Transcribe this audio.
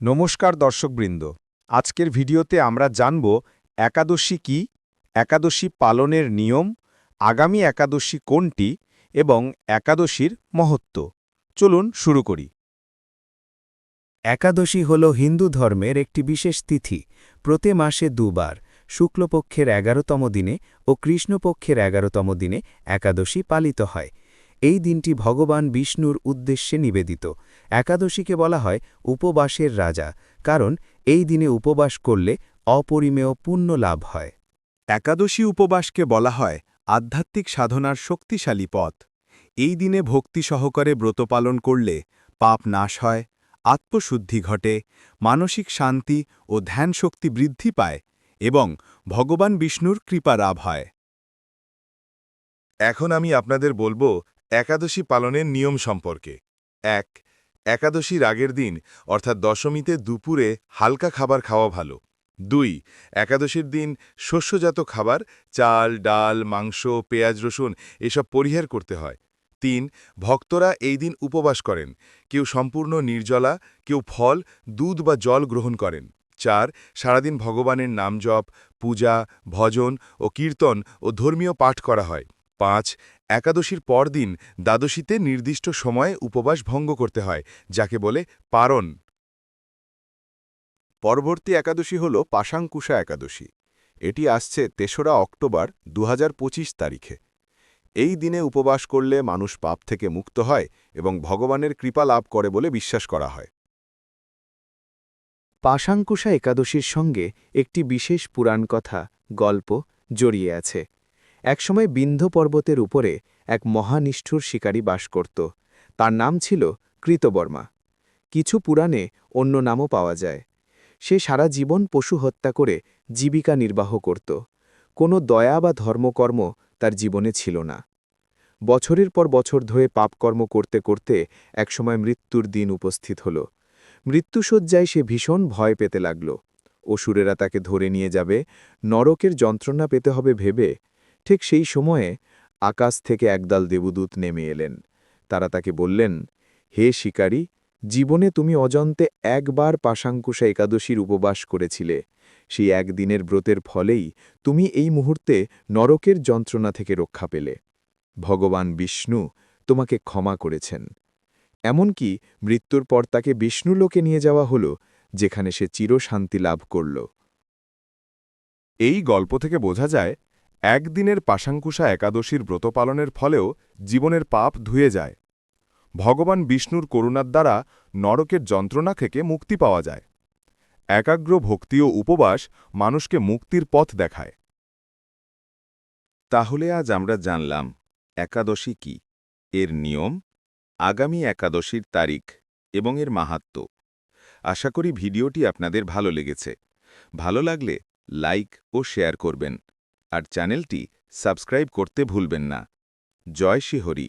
নমস্কার দর্শকবৃন্দ। আজকের ভিডিওতে আমরা জানব একাদশী কি, একাদশী পালনের নিয়ম, আগামী একাদশী কোনটি এবং একাদশীর মহত্ব। চলুন শুরু করি। একাদশী হল হিন্দু ধর্মের একটি বিশেষ তিথি। প্রতি মাসে দুবার, শুক্লপক্ষের এগারোতম দিনে ও কৃষ্ণপক্ষের এগারোতম দিনে একাদশী পালিত হয়। এই দিনটি ভগবান বিষ্ণুর উদ্দেশ্যে নিবেদিত। একাদশীকে বলা হয় উপবাসের রাজা কারণ এই দিনে উপবাস করলে অপরিমেয় পুণ্য লাভ হয়। একাদশী উপবাসকে বলা হয় আধ্যাত্মিক সাধনার শক্তিশালী পথ। এই দিনে ভক্তি সহকারে ব্রত পালন করলে পাপ নাশ হয় আত্মশুদ্ধি ঘটে মানসিক শান্তি ও ধ্যান শক্তি বৃদ্ধি পায় এবং ভগবান বিষ্ণুর কৃপা লাভ হয়। এখন আমি আপনাদের বলব একাদশী পালনের নিয়ম সম্পর্কে। এক একাদশীর আগের দিন, অর্থাৎ দশমীতে দুপুরে হালকা খাবার খাওয়া ভালো। দুই, একাদশীর দিন শস্যজাত খাবার, চাল, ডাল, মাংস, পেঁয়াজ, রসুন এসব পরিহার করতে হয়। তিন, ভক্তরা এই দিন উপবাস করেন। কেউ সম্পূর্ণ নির্জলা, কেউ ফল, দুধ বা জল গ্রহণ করেন। চার, সারাদিন ভগবানের নাম জপ, পূজা, ভজন ও কীর্তন ও ধর্মীয় পাঠ করা হয়। পাঁচ, একাদশীর পরদিন দ্বাদশীতে নির্দিষ্ট সময়ে উপবাস ভঙ্গ করতে হয়, যাকে বলে পারণ। পরবর্তী একাদশী হল পাশাঙ্কুশা একাদশী। এটি আসছে তেসরা অক্টোবর দু হাজার পঁচিশ তারিখে। এই দিনে উপবাস করলে মানুষ পাপ থেকে মুক্ত হয় এবং ভগবানের কৃপা লাভ করে বলে বিশ্বাস করা হয়। পাশাঙ্কুশা একাদশীর সঙ্গে একটি বিশেষ পুরাণ কথা গল্প জড়িয়ে আছে। একসময় বিন্ধ্য পর্বতের উপরে এক মহানিষ্ঠুর শিকারী বাস করত। তার নাম ছিল কৃতবর্মা। কিছু পুরাণে অন্য নামও পাওয়া যায়। সে সারা জীবন পশু হত্যা করে জীবিকা নির্বাহ করত। কোনো দয়া বা ধর্মকর্ম তার জীবনে ছিল না। বছরের পর বছর ধরে পাপকর্ম করতে করতে একসময় মৃত্যুর দিন উপস্থিত হল। মৃত্যুসজ্জায় সে ভীষণ ভয় পেতে লাগল। অসুরেরা তাকে ধরে নিয়ে যাবে, নরকের যন্ত্রণা পেতে হবে ভেবে ঠিক সেই সময়ে আকাশ থেকে একদল দেবদূত নেমে এলেন। তারা তাকে বললেন, হে শিকারী, জীবনে তুমি অজন্তে একবার পাশাঙ্কুশা একাদশীর উপবাস করেছিলে। সেই একদিনের ব্রতের ফলেই তুমি এই মুহূর্তে নরকের যন্ত্রণা থেকে রক্ষা পেলে। ভগবান বিষ্ণু তোমাকে ক্ষমা করেছেন। এমনকি মৃত্যুর পর তাকে বিষ্ণুলোকে নিয়ে যাওয়া হল, যেখানে সে চিরশান্তি লাভ করল। এই গল্প থেকে বোঝা যায় একদিনের পাশাঙ্কুশা একাদশীর ব্রত পালনের ফলেও জীবনের পাপ ধুয়ে যায়। ভগবান বিষ্ণুর করুণার দ্বারা নরকের যন্ত্রণা থেকে মুক্তি পাওয়া যায়। একাগ্র ভক্তি ও উপবাস মানুষকে মুক্তির পথ দেখায়। তাহলে আজ আমরা জানলাম, একাদশী কি? এর নিয়ম, আগামী একাদশীর তারিখ এবং এর মাহাত্ম। আশা করি ভিডিওটি আপনাদের ভালো লেগেছে। ভালো লাগলে লাইক ও শেয়ার করবেন। আর চ্যানেলটি সাবস্ক্রাইব করতে ভুলবেন না। জয় শিহরি